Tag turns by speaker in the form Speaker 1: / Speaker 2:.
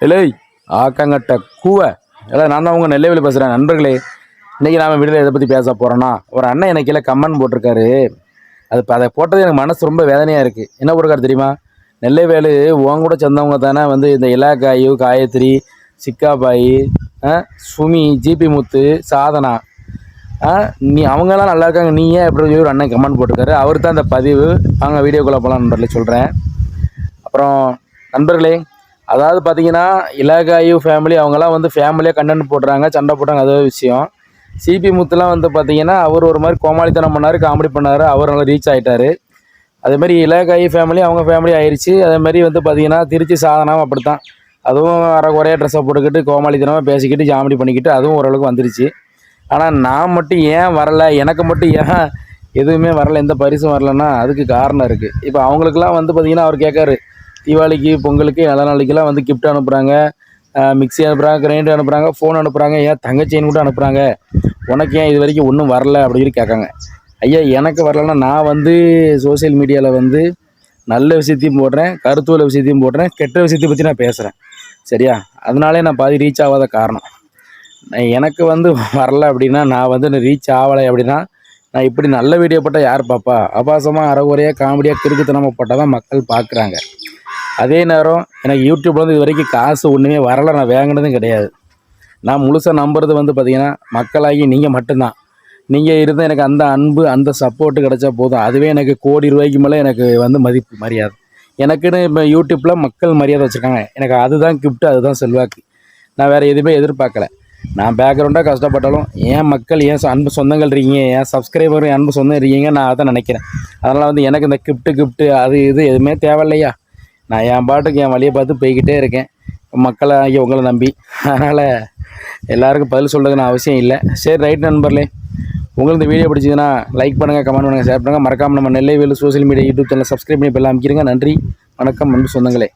Speaker 1: இல்லை ஆக்கங்கட்ட கூவ. எல்லாம் நான் தான் உங்கள் நெல்லைவில் பேசுகிறேன் நண்பர்களே இன்றைக்கி நாம் விடுதலை இதை பற்றி பேச போகிறோன்னா ஒரு அண்ணன் எனக்கு கீழே கமெண்ட் போட்டிருக்காரு. அது இப்போ அதை போட்டது எனக்கு மனசு ரொம்ப வேதனையாக இருக்குது என்ன போட்டிருக்காரு தெரியுமா? நெல்லைவேலு உன் கூட சேர்ந்தவங்க தானே வந்து இந்த இலாக்காயு காயத்ரி சிக்காபாயி ஆ, சுமி ஜிபி முத்து சாதனா. நீ அவங்கெல்லாம் நல்லா இருக்காங்க நீ ஏன் எப்படி சொல்லி ஒரு அண்ணன் கமெண்ட் போட்டிருக்காரு? அவர் தான் இந்த பதிவு. நாங்கள் வீடியோக்குள்ளே போகலாம் நண்பர்களே சொல்கிறேன் அப்புறம் நண்பர்களே அதாவது பார்த்தீங்கன்னா இலகாயு ஃபேமிலி அவங்கெல்லாம் வந்து ஃபேமிலியாக கண்டென்ட் போடுறாங்க சண்டை போடுறாங்க அது ஒரு விஷயம். சிபி முத்துலாம் வந்து பார்த்தீங்கன்னா அவர் ஒரு மாதிரி கோமாளித்தனம் பண்ணார் காமெடி பண்ணார் அவர் நல்லா ரீச் ஆகிட்டார் அதேமாதிரி இலகாயு ஃபேமிலி அவங்க ஃபேமிலி ஆயிடுச்சு அதே மாதிரி வந்து பார்த்தீங்கன்னா திருச்சி சாதனம் அப்படித்தான். அதுவும் வர குறைய ட்ரெஸ்ஸை போட்டுக்கிட்டு கோமாளித்தனமாக பேசிக்கிட்டு ஜாமெடி பண்ணிக்கிட்டு அதுவும் ஓரளவுக்கு வந்துருச்சு. ஆனால் நான் மட்டும் ஏன் வரல? எனக்கு மட்டும் ஏன் எதுவுமே வரல? எந்த பரிசும் வரலன்னா அதுக்கு காரணம் இருக்குது இப்போ அவங்களுக்குலாம் வந்து பார்த்திங்கன்னா அவர் கேட்காரு தீபாவளிக்கு பொங்கலுக்கு நல்ல நாளைக்கெல்லாம் வந்து கிஃப்ட் அனுப்புகிறாங்க மிக்ஸி அனுப்புகிறாங்க கிரைண்டர் அனுப்புகிறாங்க ஃபோன் அனுப்புகிறாங்க ஏன் தங்கச்சின்னு கூட அனுப்புகிறாங்க உனக்கு ஏன் இது வரைக்கும் ஒன்றும் வரல அப்படின்னு சொல்லி கேட்காங்க. ஐயா எனக்கு வரலன்னா நான் வந்து சோஷியல் மீடியாவில் வந்து நல்ல விஷயத்தையும் போடுறேன் கருத்துள்ள விஷயத்தையும் போடுறேன் கெட்ட விஷயத்தை பற்றி நான் பேசுகிறேன் சரியா? அதனாலே நான் பாதி ரீச் ஆகாத காரணம். நான் எனக்கு வந்து வரல அப்படின்னா நான் வந்து ரீச் ஆகலை அப்படின்னா நான் இப்படி நல்ல வீடியோ போட்டால் யார் பார்ப்பா அபாசமாக அறகுறையாக காமெடியாக கிறுக்குத்தனமாக போட்டால் தான் மக்கள் பார்க்குறாங்க அதே நேரம் எனக்கு யூடியூப்லேருந்து வந்து இது வரைக்கும் காசு ஒன்றுமே வரலை. நான் வாங்கினதும் கிடையாது. நான் முழுசாக நம்புறது வந்து பார்த்திங்கன்னா மக்களாகி நீங்கள் மட்டும்தான். நீங்கள் இருந்தால் எனக்கு அந்த அன்பு அந்த சப்போர்ட்டு கிடச்சா போதும். அதுவே எனக்கு கோடி ரூபாய்க்கு மேலே எனக்கு வந்து மதிப்பு மரியாதை. எனக்குன்னு இப்போ யூடியூப்பில் மக்கள் மரியாதை வச்சுருக்காங்க. எனக்கு அதுதான் கிஃப்ட்டு அதுதான் செல்வாக்கு. நான் வேறு எதுவுமே எதிர்பார்க்கல. நான் பேக்ரவுண்டாக கஷ்டப்பட்டாலும் ஏன் மக்கள் ஏன் அன்பு சொந்தங்கள் இருக்கீங்க? ஏன் சப்ஸ்கிரைபர் அன்பு சொந்தம் இருக்கீங்க? நான் அதை நினைக்கிறேன். அதனால் வந்து எனக்கு இந்த கிஃப்ட்டு கிஃப்ட்டு அது இது எதுவுமே தேவையில்லையா? நான் என் பாட்டுக்கு என் வழியை பார்த்து போய்கிட்டே இருக்கேன். மக்களை ஐயா உங்களை நம்பி. அதனால் எல்லாருக்கும் பதில் சொல்கிறதுன்னு அவசியம் இல்லை. சரி ரைட் நண்பர்களே உங்களுக்கு இந்த வீடியோ பிடிச்சதுன்னா லைக் பண்ணுங்கள் கமெண்ட் பண்ணுங்கள் ஷேர் பண்ணுங்கள் மறக்காமல் நம்ம Nellai Velu social media YouTube channel subscribe பண்ணி இப்போ எல்லாம் அமைக்கிறீங்க நன்றி வணக்கம் அன்பு சொந்தங்களே.